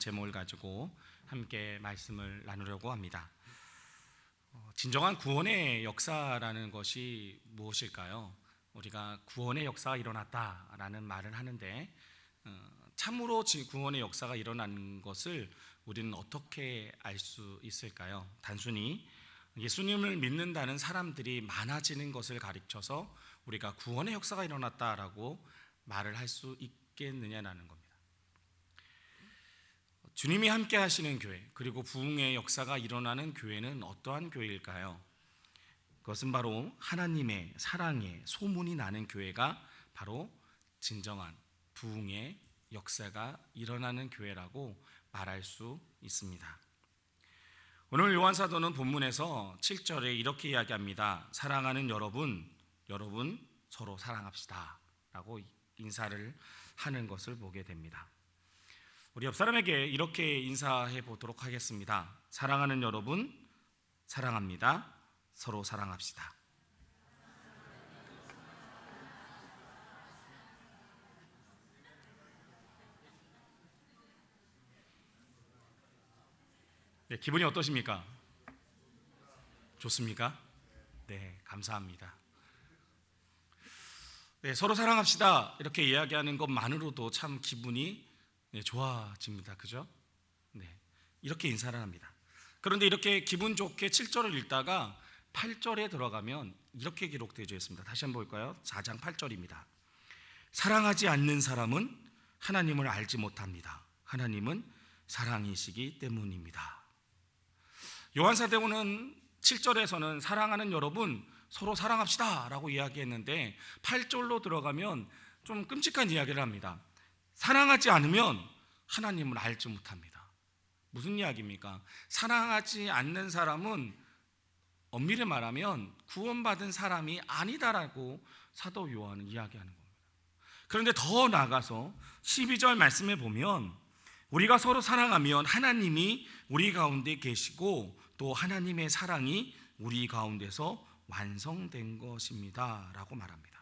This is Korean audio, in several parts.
제목을 가지고 함께 말씀을 나누려고 합니다. 어, 진정한 구원의 역사라는 것이 무엇일까요? 우리가 구원의 역사가 일어났다라는 말을 하는데 어, 참으로 지- 구원의 역사가 일어난 것을 우리는 어떻게 알 수 있을까요? 단순히 예수님을 믿는다는 사람들이 많아지는 것을 가리켜서 우리가 구원의 역사가 일어났다라고 말을 할 수 있겠느냐라는 겁니다. 주님이 함께 하시는 교회 그리고 부흥의 역사가 일어나는 교회는 어떠한 교회일까요? 그것은 바로 하나님의 사랑의 소문이 나는 교회가 바로 진정한 부흥의 역사가 일어나는 교회라고 말할 수 있습니다. 오늘 요한 사도는 본문에서 7절에 이렇게 이야기합니다. 사랑하는 여러분, 여러분 서로 사랑합시다 라고 인사를 하는 것을 보게 됩니다. 우리 옆 사람에게 이렇게 인사해 보도록 하겠습니다. 사랑하는 여러분, 사랑합니다. 서로 사랑합시다. 네, 기분이 어떠십니까? 좋습니까? 네, 감사합니다. 네, 서로 사랑합시다. 이렇게 이야기하는 것만으로도 참 기분이 네, 좋아집니다. 그죠? 네. 이렇게 인사를 합니다. 그런데 이렇게 기분 좋게 7절을 읽다가 8절에 들어가면 이렇게 기록되어 있습니다. 다시 한번 볼까요? 4장 8절입니다. 사랑하지 않는 사람은 하나님을 알지 못합니다. 하나님은 사랑이시기 때문입니다. 요한사도는 7절에서는 사랑하는 여러분 서로 사랑합시다 라고 이야기했는데 8절로 들어가면 좀 끔찍한 이야기를 합니다. 사랑하지 않으면 하나님을 알지 못합니다. 무슨 이야기입니까? 사랑하지 않는 사람은 엄밀히 말하면 구원받은 사람이 아니다라고 사도 요한은 이야기하는 겁니다. 그런데 더 나아가서 12절 말씀에 보면 우리가 서로 사랑하면 하나님이 우리 가운데 계시고 또 하나님의 사랑이 우리 가운데서 완성된 것입니다 라고 말합니다.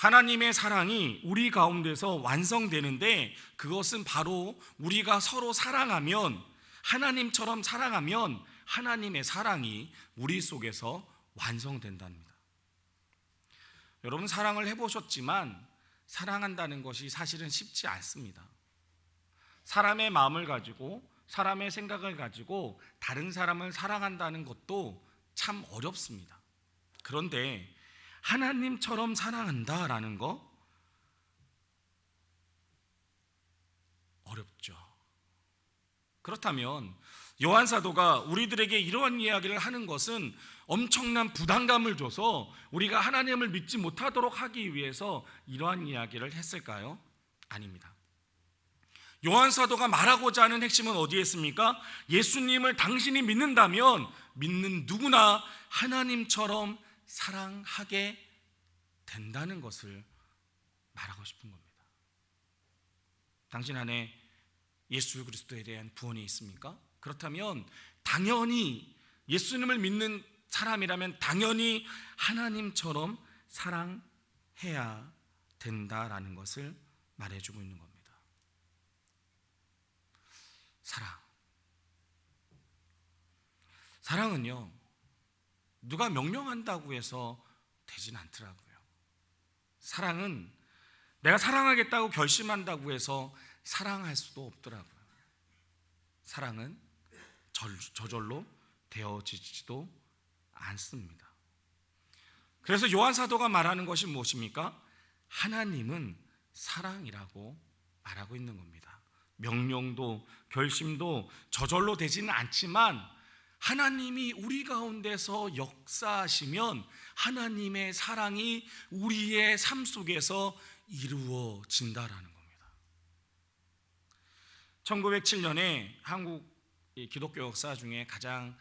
하나님의 사랑이 우리 가운데서 완성되는데 그것은 바로 우리가 서로 사랑하면 하나님처럼 사랑하면 하나님의 사랑이 우리 속에서 완성된답니다. 여러분 사랑을 해보셨지만 사랑한다는 것이 사실은 쉽지 않습니다. 사람의 마음을 가지고 사람의 생각을 가지고 다른 사람을 사랑한다는 것도 참 어렵습니다. 그런데 하나님처럼 사랑한다라는 거 어렵죠. 그렇다면 요한 사도가 우리들에게 이러한 이야기를 하는 것은 엄청난 부담감을 줘서 우리가 하나님을 믿지 못하도록 하기 위해서 이러한 이야기를 했을까요? 아닙니다. 요한 사도가 말하고자 하는 핵심은 어디에 있습니까? 예수님을 당신이 믿는다면 믿는 누구나 하나님처럼 사랑하게 된다는 것을 말하고 싶은 겁니다. 당신 안에 예수 그리스도에 대한 구원이 있습니까? 그렇다면 당연히 예수님을 믿는 사람이라면 당연히 하나님처럼 사랑해야 된다라는 것을 말해주고 있는 겁니다. 사랑. 사랑은요, 누가 명령한다고 해서 되진 않더라고요. 사랑은 내가 사랑하겠다고 결심한다고 해서 사랑할 수도 없더라고요. 사랑은 저절로 되어지지도 않습니다. 그래서 요한 사도가 말하는 것이 무엇입니까? 하나님은 사랑이라고 말하고 있는 겁니다. 명령도 결심도 저절로 되지는 않지만 하나님이 우리 가운데서 역사하시면 하나님의 사랑이 우리의 삶 속에서 이루어진다라는 겁니다. 1907년에 한국 기독교 역사 중에 가장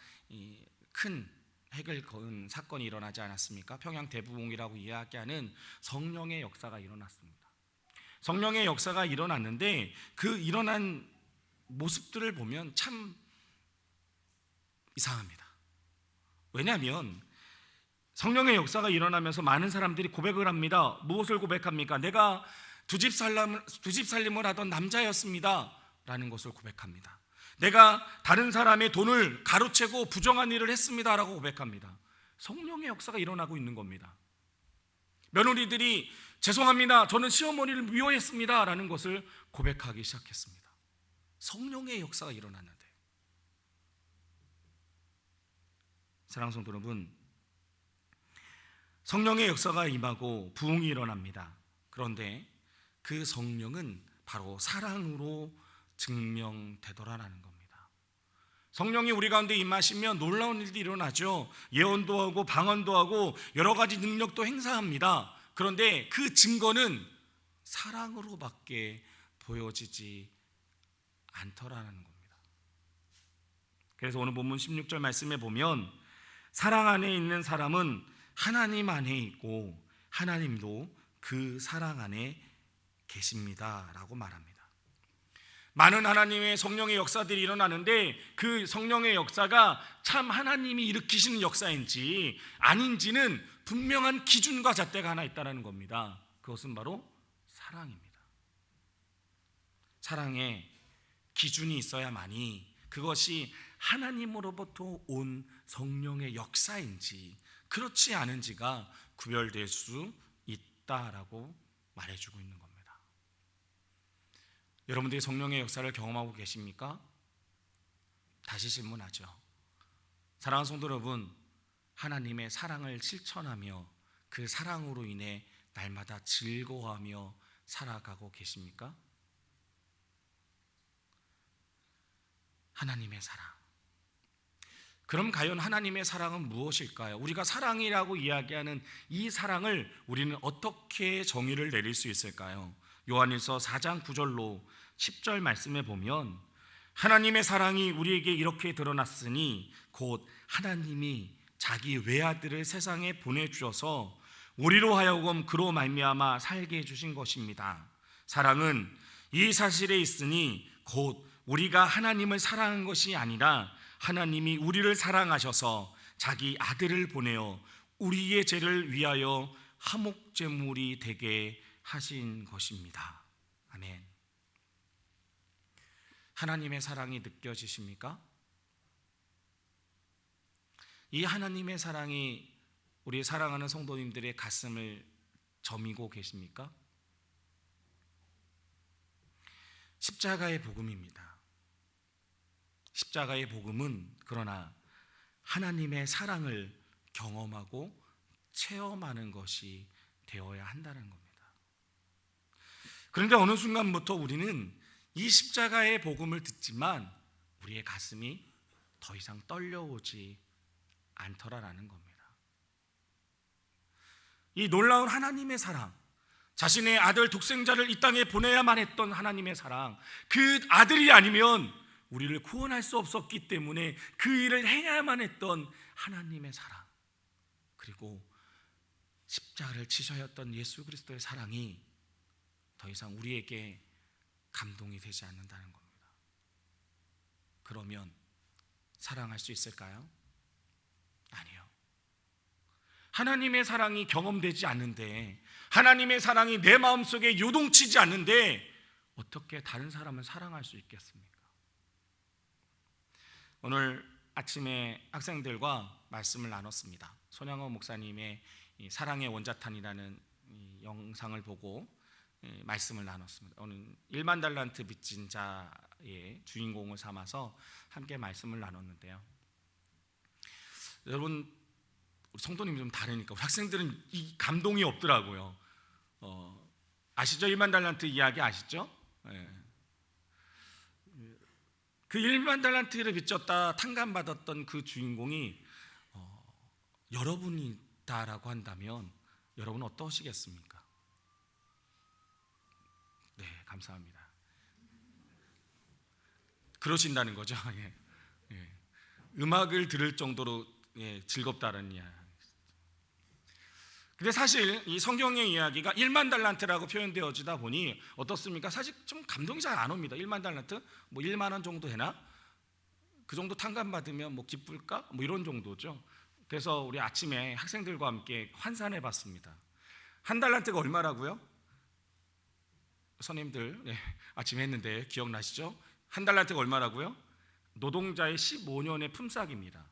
큰 핵을 그은 사건이 일어나지 않았습니까? 평양 대부흥이라고 이야기하는 성령의 역사가 일어났습니다. 성령의 역사가 일어났는데 그 일어난 모습들을 보면 참 이상합니다. 왜냐하면 성령의 역사가 일어나면서 많은 사람들이 고백을 합니다. 무엇을 고백합니까? 내가 두 집 살림을 두집 살림을 하던 남자였습니다. 라는 것을 고백합니다. 내가 다른 사람의 돈을 가로채고 부정한 일을 했습니다 라고 고백합니다. 성령의 역사가 일어나고 있는 겁니다. 며느리들이 죄송합니다. 저는 시어머니를 미워했습니다 라는 것을 고백하기 시작했습니다. 성령의 역사가 일어났는데 사랑하는 성도 여러분 성령의 역사가 임하고 부흥이 일어납니다. 그런데 그 성령은 바로 사랑으로 증명되더라라는 겁니다. 성령이 우리 가운데 임하시면 놀라운 일들이 일어나죠. 예언도 하고 방언도 하고 여러 가지 능력도 행사합니다. 그런데 그 증거는 사랑으로밖에 보여지지 않더라는 겁니다. 그래서 오늘 본문 16절 말씀에 보면 사랑 안에 있는 사람은 하나님 안에 있고 하나님도 그 사랑 안에 계십니다라고 말합니다. 많은 하나님의 성령의 역사들이 일어나는데 그 성령의 역사가 참 하나님이 일으키시는 역사인지 아닌지는 분명한 기준과 잣대가 하나 있다는 겁니다. 그것은 바로 사랑입니다. 사랑에 기준이 있어야만이 그것이 하나님으로부터 온 성령의 역사인지 그렇지 않은지가 구별될 수 있다라고 말해주고 있는 겁니다. 여러분들이 성령의 역사를 경험하고 계십니까? 다시 질문하죠. 사랑하는 성도 여러분, 하나님의 사랑을 실천하며 그 사랑으로 인해 날마다 즐거워하며 살아가고 계십니까? 하나님의 사랑. 그럼 과연 하나님의 사랑은 무엇일까요? 우리가 사랑이라고 이야기하는 이 사랑을 우리는 어떻게 정의를 내릴 수 있을까요? 요한일서 4장 9절로 10절 말씀에 보면 하나님의 사랑이 우리에게 이렇게 드러났으니 곧 하나님이 자기 외아들을 세상에 보내 주셔서 우리로 하여금 그로 말미암아 살게 해 주신 것입니다. 사랑은 이 사실에 있으니 곧 우리가 하나님을 사랑한 것이 아니라 하나님이 우리를 사랑하셔서 자기 아들을 보내어 우리의 죄를 위하여 화목 제물이 되게 하신 것입니다. 아멘. 하나님의 사랑이 느껴지십니까? 이 하나님의 사랑이 우리 사랑하는 성도님들의 가슴을 저미고 계십니까? 십자가의 복음입니다. 십자가의 복음은 그러나 하나님의 사랑을 경험하고 체험하는 것이 되어야 한다는 겁니다. 그런데 어느 순간부터 우리는 이 십자가의 복음을 듣지만 우리의 가슴이 더 이상 떨려오지 않더라라는 겁니다. 이 놀라운 하나님의 사랑, 자신의 아들 독생자를 이 땅에 보내야만 했던 하나님의 사랑, 그 아들이 아니면 우리를 구원할 수 없었기 때문에 그 일을 해야만 했던 하나님의 사랑, 그리고 십자가를 치셔였던 예수 그리스도의 사랑이 더 이상 우리에게 감동이 되지 않는다는 겁니다. 그러면 사랑할 수 있을까요? 아니요. 하나님의 사랑이 경험되지 않는데, 하나님의 사랑이 내 마음속에 요동치지 않는데, 어떻게 다른 사람을 사랑할 수 있겠습니까? 오늘 아침에 학생들과 말씀을 나눴습니다. 손양호 목사님의 사랑의 원자탄이라는 영상을 보고 말씀을 나눴습니다. 오늘 1만 달란트 빚진 자의 주인공을 삼아서 함께 말씀을 나눴는데요. 여러분 성도님 좀 다르니까 우리 학생들은 이 감동이 없더라고요. 어, 아시죠? 1만 달란트 이야기 아시죠? 네. 그 1만 달란트를 빚졌다 탕감받았던 그 주인공이 어, 여러분이다라고 한다면 여러분 어떠시겠습니까? 네, 감사합니다. 그러신다는 거죠. 예. 예. 음악을 들을 정도로 예, 즐겁다는 이야기. 근데 사실 이 성경의 이야기가 1만 달란트라고 표현되어지다 보니 어떻습니까? 사실 좀 감동이 잘 안 옵니다. 1만 달란트 뭐 1만 원 정도 되나? 그 정도 탕감 받으면 뭐 기쁠까? 뭐 이런 정도죠. 그래서 우리 아침에 학생들과 함께 환산해 봤습니다. 한 달란트가 얼마라고요? 선생님들 네, 아침에 했는데 기억나시죠? 한 달란트가 얼마라고요? 노동자의 15년의 품삯입니다.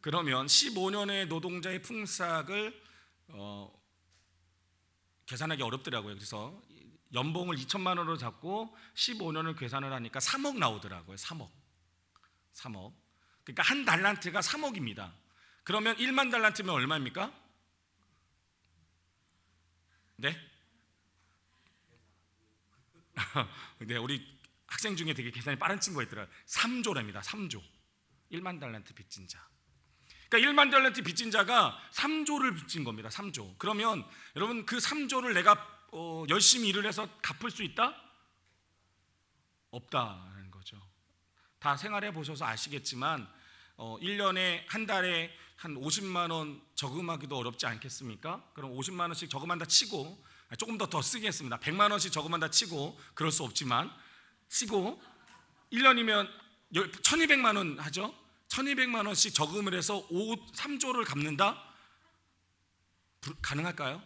그러면 15년의 노동자의 품삯을 어, 계산하기 어렵더라고요. 그래서 연봉을 2천만 원으로 잡고 15년을 계산을 하니까 3억 나오더라고요. 3억. 3억. 그러니까 한 달란트가 3억입니다. 그러면 1만 달란트면 얼마입니까? 네? 네, 우리 학생 중에 되게 계산이 빠른 친구가 있더라고요. 3조랍니다. 3조. 1만 달란트 빚진 자. 그러니까 1만 달란트 빚진 자가 3조를 빚진 겁니다. 3조. 그러면 여러분 그 3조를 내가 어, 열심히 일을 해서 갚을 수 있다? 없다는 거죠. 다 생활해 보셔서 아시겠지만 어, 1년에 한 달에 한 50만 원 저금하기도 어렵지 않겠습니까? 그럼 50만 원씩 저금한다 치고 조금 더 더 쓰겠습니다. 100만 원씩 저금한다 치고 그럴 수 없지만 치고 1년이면 1200만 원 하죠. 1200만 원씩 저금을 해서 5, 3조를 갚는다? 불, 가능할까요?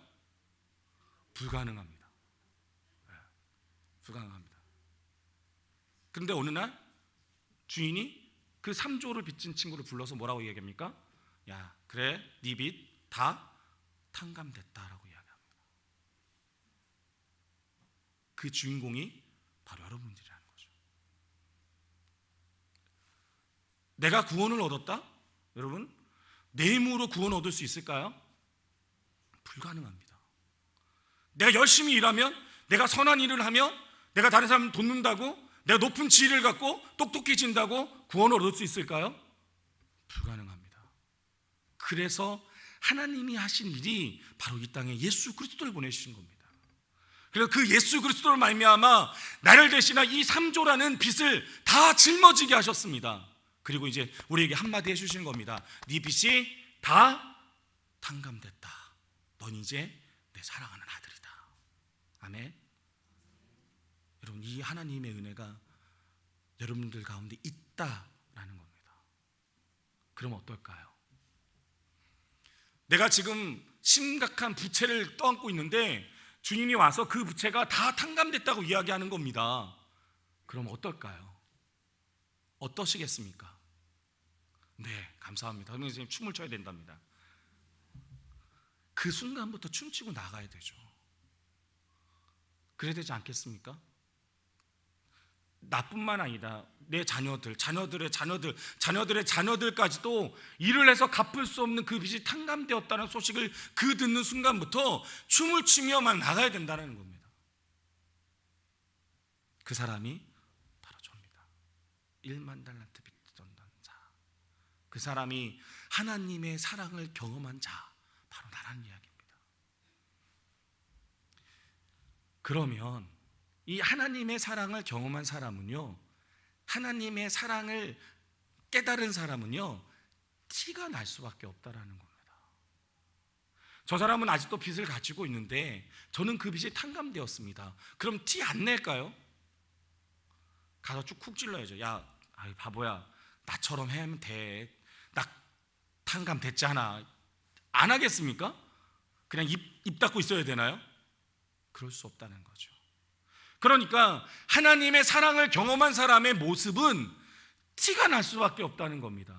불가능합니다. 네, 불가능합니다. 그런데 어느 날 주인이 그 3조를 빚진 친구를 불러서 뭐라고 얘기합니까? 야, 그래, 네 빚 다 탕감됐다라고 이야기합니다. 그 주인공이 바로 여러분들이라는 거죠. 내가 구원을 얻었다? 여러분, 내 힘으로 구원 얻을 수 있을까요? 불가능합니다. 내가 열심히 일하면, 내가 선한 일을 하면, 내가 다른 사람 돕는다고, 내가 높은 지위를 갖고 똑똑해진다고 구원을 얻을 수 있을까요? 불가능합니다. 그래서 하나님이 하신 일이 바로 이 땅에 예수 그리스도를 보내주신 겁니다. 그래서 그 예수 그리스도를 말미암아 나를 대신한 이 3조라는 빚을 다 짊어지게 하셨습니다. 그리고 이제 우리에게 한마디 해주시는 겁니다. 네 빚이 다 탕감됐다. 넌 이제 내 사랑하는 아들이다. 아멘. 여러분 이 하나님의 은혜가 여러분들 가운데 있다라는 겁니다. 그럼 어떨까요? 내가 지금 심각한 부채를 떠안고 있는데 주인이 와서 그 부채가 다 탕감됐다고 이야기하는 겁니다. 그럼 어떨까요? 어떠시겠습니까? 네, 감사합니다. 선생님 춤을 춰야 된답니다. 그 순간부터 춤추고 나가야 되죠. 그래야 되지 않겠습니까? 나뿐만 아니라 내 자녀들, 자녀들의 자녀들, 자녀들의 자녀들까지도 일을 해서 갚을 수 없는 그 빚이 탕감되었다는 소식을 그 듣는 순간부터 춤을 추며만 나가야 된다는 겁니다. 그 사람이 바로 저입니다. 1만 달란트. 그 사람이 하나님의 사랑을 경험한 자, 바로 나라는 이야기입니다. 그러면 이 하나님의 사랑을 경험한 사람은요, 하나님의 사랑을 깨달은 사람은요, 티가 날 수밖에 없다라는 겁니다. 저 사람은 아직도 빚을 가지고 있는데 저는 그 빚이 탕감되었습니다. 그럼 티 안 낼까요? 가서 쭉쿡 찔러야죠. 야, 아이 바보야, 나처럼 하면 돼. 나 탕감됐잖아. 안 하겠습니까? 그냥 입, 입 닫고 있어야 되나요? 그럴 수 없다는 거죠. 그러니까 하나님의 사랑을 경험한 사람의 모습은 티가 날 수밖에 없다는 겁니다.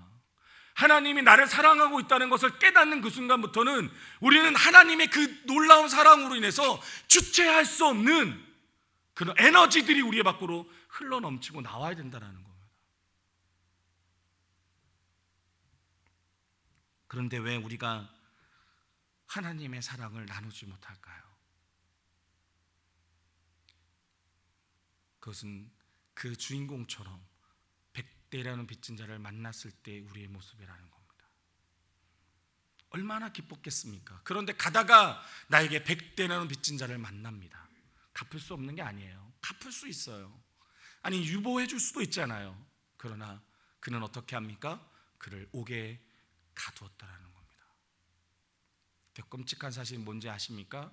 하나님이 나를 사랑하고 있다는 것을 깨닫는 그 순간부터는 우리는 하나님의 그 놀라운 사랑으로 인해서 주체할 수 없는 그런 에너지들이 우리의 밖으로 흘러 넘치고 나와야 된다는 겁니다. 그런데 왜 우리가 하나님의 사랑을 나누지 못할까요? 그것은 그 주인공처럼 백대라는 빚진 자를 만났을 때 우리의 모습이라는 겁니다. 얼마나 기뻤겠습니까? 그런데 가다가 나에게 백대라는 빚진 자를 만납니다. 갚을 수 없는 게 아니에요. 갚을 수 있어요. 아니 유보해 줄 수도 있잖아요. 그러나 그는 어떻게 합니까? 그를 옥에 가두었다라는 겁니다. 끔찍한 사실이 뭔지 아십니까?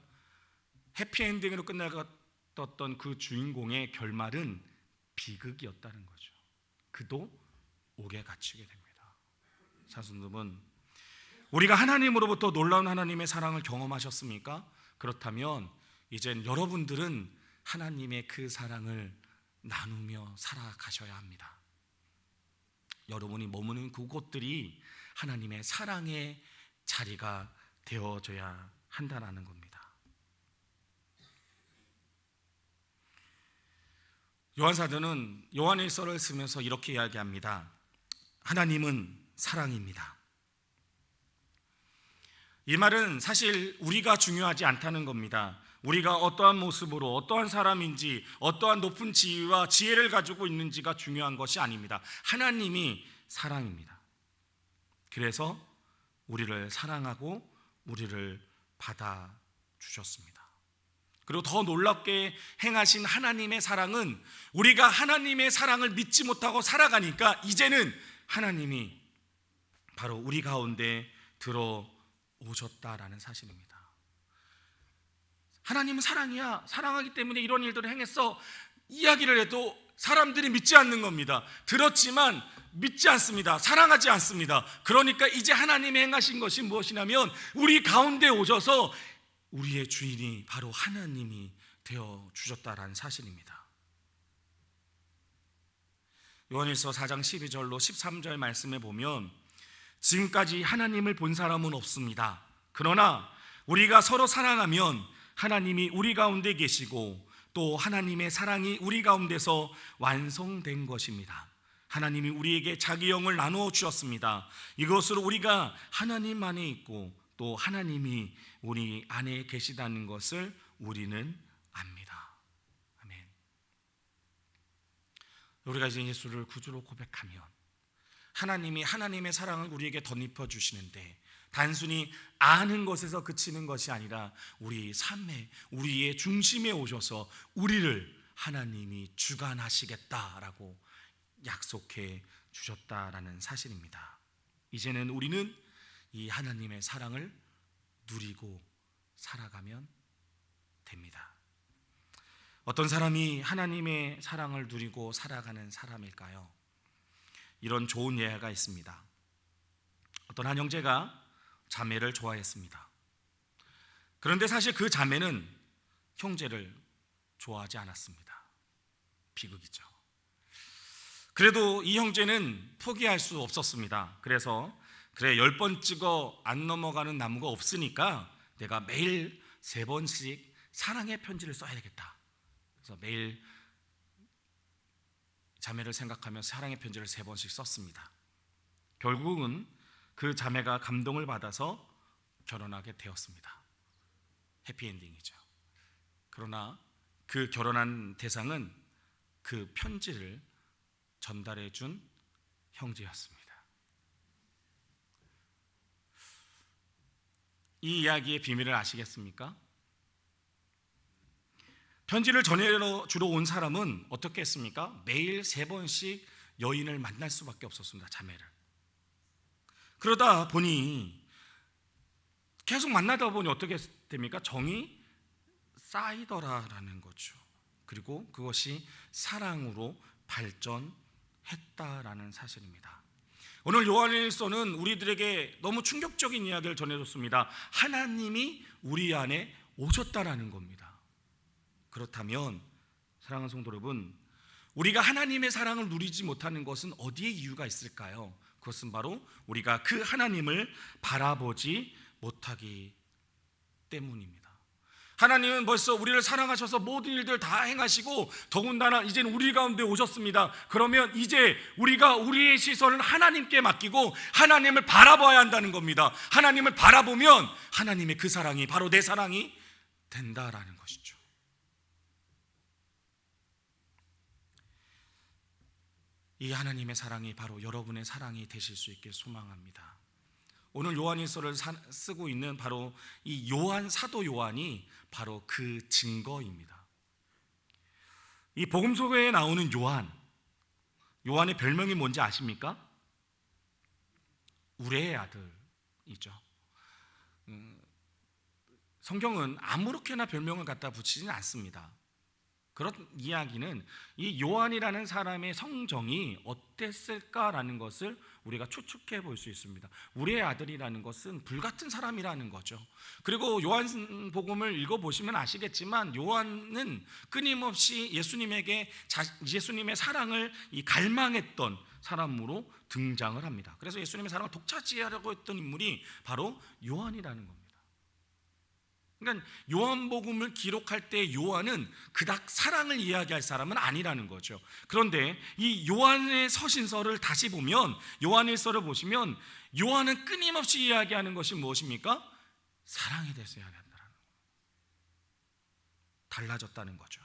해피엔딩으로 끝나갔던 그 주인공의 결말은 비극이었다는 거죠. 그도 옥에 갇히게 됩니다. 사순님은 우리가 하나님으로부터 놀라운 하나님의 사랑을 경험하셨습니까? 그렇다면 이젠 여러분들은 하나님의 그 사랑을 나누며 살아가셔야 합니다. 여러분이 머무는 그곳들이 하나님의 사랑의 자리가 되어줘야 한다는 겁니다. 요한사도는 요한일서를 쓰면서 이렇게 이야기합니다. 하나님은 사랑입니다. 이 말은 사실 우리가 중요하지 않다는 겁니다. 우리가 어떠한 모습으로 어떠한 사람인지 어떠한 높은 지위와 지혜를 가지고 있는지가 중요한 것이 아닙니다. 하나님이 사랑입니다. 그래서 우리를 사랑하고 우리를 받아 주셨습니다. 그리고 더 놀랍게 행하신 하나님의 사랑은 우리가 하나님의 사랑을 믿지 못하고 살아가니까 이제는 하나님이 바로 우리 가운데 들어오셨다라는 사실입니다. 하나님은 사랑이야. 사랑하기 때문에 이런 일들을 행했어. 이야기를 해도 사람들이 믿지 않는 겁니다. 들었지만 믿지 않습니다. 사랑하지 않습니다. 그러니까 이제 하나님이 행하신 것이 무엇이냐면 우리 가운데 오셔서 우리의 주인이 바로 하나님이 되어 주셨다라는 사실입니다. 요한일서 4장 12절로 13절 말씀에 보면 지금까지 하나님을 본 사람은 없습니다. 그러나 우리가 서로 사랑하면 하나님이 우리 가운데 계시고 또 하나님의 사랑이 우리 가운데서 완성된 것입니다. 하나님이 우리에게 자기 영을 나누어 주셨습니다. 이것으로 우리가 하나님 안에 있고 또 하나님이 우리 안에 계시다는 것을 우리는 압니다. 아멘. 우리가 이제 예수를 구주로 고백하면 하나님이 하나님의 사랑을 우리에게 덧입혀 주시는데 단순히 아는 것에서 그치는 것이 아니라 우리 삶에 우리의 중심에 오셔서 우리를 하나님이 주관하시겠다라고 약속해 주셨다라는 사실입니다. 이제는 우리는 이 하나님의 사랑을 누리고 살아가면 됩니다. 어떤 사람이 하나님의 사랑을 누리고 살아가는 사람일까요? 이런 좋은 예가 있습니다. 어떤 한 형제가 자매를 좋아했습니다. 그런데 사실 그 자매는 형제를 좋아하지 않았습니다. 비극이죠. 그래도 이 형제는 포기할 수 없었습니다. 그래서 그래 열 번 찍어 안 넘어가는 나무가 없으니까 내가 매일 세 번씩 사랑의 편지를 써야겠다. 그래서 매일 자매를 생각하며 사랑의 편지를 세 번씩 썼습니다. 결국은 그 자매가 감동을 받아서 결혼하게 되었습니다. 해피엔딩이죠. 그러나 그 결혼한 대상은 그 편지를 전달해 준 형제였습니다. 이 이야기의 비밀을 아시겠습니까? 편지를 전해러 주러 온 사람은 어떻게 했습니까? 매일 세 번씩 여인을 만날 수밖에 없었습니다. 자매를. 그러다 보니 계속 만나다 보니 어떻게 됩니까? 정이 쌓이더라라는 거죠. 그리고 그것이 사랑으로 발전했다라는 사실입니다. 오늘 요한일서는 우리들에게 너무 충격적인 이야기를 전해줬습니다. 하나님이 우리 안에 오셨다라는 겁니다. 그렇다면 사랑하는 성도 여러분, 우리가 하나님의 사랑을 누리지 못하는 것은 어디에 이유가 있을까요? 그것은 바로 우리가 그 하나님을 바라보지 못하기 때문입니다. 하나님은 벌써 우리를 사랑하셔서 모든 일들 다 행하시고 더군다나 이제는 우리 가운데 오셨습니다. 그러면 이제 우리가 우리의 시선을 하나님께 맡기고 하나님을 바라봐야 한다는 겁니다. 하나님을 바라보면 하나님의 그 사랑이 바로 내 사랑이 된다라는 것이죠. 이 하나님의 사랑이 바로 여러분의 사랑이 되실 수 있게 소망합니다. 오늘 요한일서를 쓰고 있는 바로 이 요한 사도 요한이 바로 그 증거입니다. 이 복음 속에 나오는 요한, 요한의 별명이 뭔지 아십니까? 우레의 아들이죠. 음, 성경은 아무렇게나 별명을 갖다 붙이지는 않습니다. 그런 이야기는 이 요한이라는 사람의 성정이 어땠을까라는 것을 우리가 추측해 볼 수 있습니다. 우리의 아들이라는 것은 불같은 사람이라는 거죠. 그리고 요한 복음을 읽어 보시면 아시겠지만 요한은 끊임없이 예수님에게 자, 예수님의 사랑을 이 갈망했던 사람으로 등장을 합니다. 그래서 예수님의 사랑을 독차지하려고 했던 인물이 바로 요한이라는 겁니다. 그러니까 요한복음을 기록할 때 요한은 그닥 사랑을 이야기할 사람은 아니라는 거죠. 그런데 이 요한의 서신서를 다시 보면 요한일서를 보시면 요한은 끊임없이 이야기하는 것이 무엇입니까? 사랑에 대해서 이야기한다는. 달라졌다는 거죠.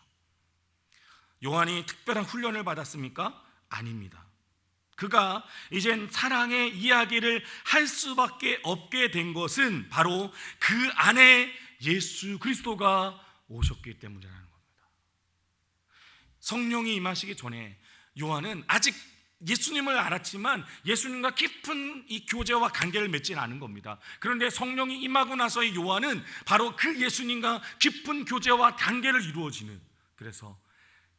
요한이 특별한 훈련을 받았습니까? 아닙니다. 그가 이젠 사랑의 이야기를 할 수밖에 없게 된 것은 바로 그 안에 예수 그리스도가 오셨기 때문이라는 겁니다. 성령이 임하시기 전에 요한은 아직 예수님을 알았지만 예수님과 깊은 이 교제와 관계를 맺지는 않은 겁니다. 그런데 성령이 임하고 나서의 요한은 바로 그 예수님과 깊은 교제와 관계를 이루어지는 그래서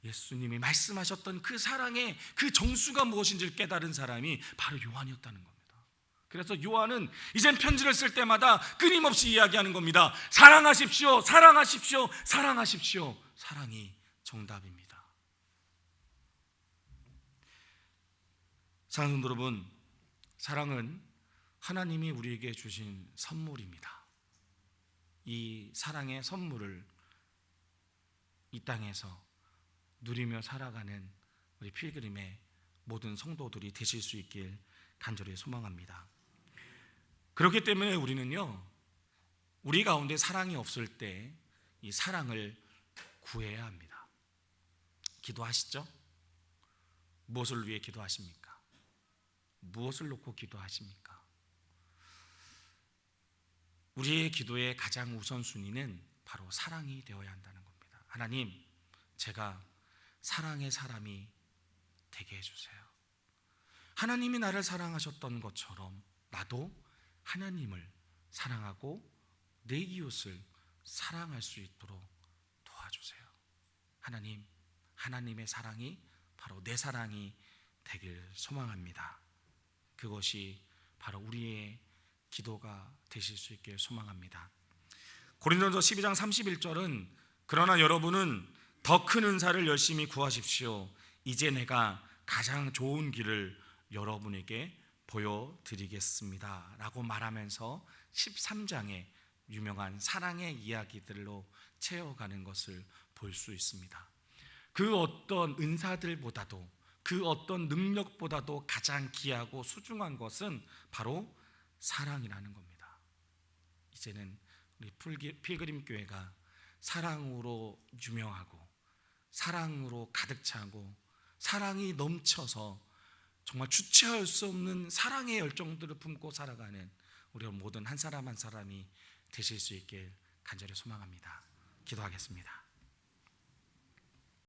예수님이 말씀하셨던 그 사랑의 그 정수가 무엇인지를 깨달은 사람이 바로 요한이었다는 겁니다. 그래서 요한은 이젠 편지를 쓸 때마다 끊임없이 이야기하는 겁니다. 사랑하십시오, 사랑하십시오, 사랑하십시오. 사랑이 정답입니다. 사랑하는 여러분, 사랑은 하나님이 우리에게 주신 선물입니다. 이 사랑의 선물을 이 땅에서 누리며 살아가는 우리 필그림의 모든 성도들이 되실 수 있길 간절히 소망합니다. 그렇기 때문에 우리는요, 우리 가운데 사랑이 없을 때 이 사랑을 구해야 합니다. 기도하시죠? 무엇을 위해 기도하십니까? 무엇을 놓고 기도하십니까? 우리의 기도의 가장 우선순위는 바로 사랑이 되어야 한다는 겁니다. 하나님, 제가 사랑의 사람이 되게 해주세요. 하나님이 나를 사랑하셨던 것처럼 나도 하나님을 사랑하고 내 이웃을 사랑할 수 있도록 도와주세요. 하나님, 하나님의 사랑이 바로 내 사랑이 되길 소망합니다. 그것이 바로 우리의 기도가 되실 수 있길 소망합니다. 고린도서 12장 31절은 그러나 여러분은 더 큰 은사를 열심히 구하십시오. 이제 내가 가장 좋은 길을 여러분에게 보여드리겠습니다. 라고 말하면서 13장의 유명한 사랑의 이야기들로 채워가는 것을 볼 수 있습니다. 그 어떤 은사들보다도 그 어떤 능력보다도 가장 귀하고 소중한 것은 바로 사랑이라는 겁니다. 이제는 우리 필그림 교회가 사랑으로 유명하고 사랑으로 가득 차고 사랑이 넘쳐서 정말 주체할 수 없는 사랑의 열정들을 품고 살아가는 우리 모든 한 사람 한 사람이 되실 수 있길 간절히 소망합니다. 기도하겠습니다.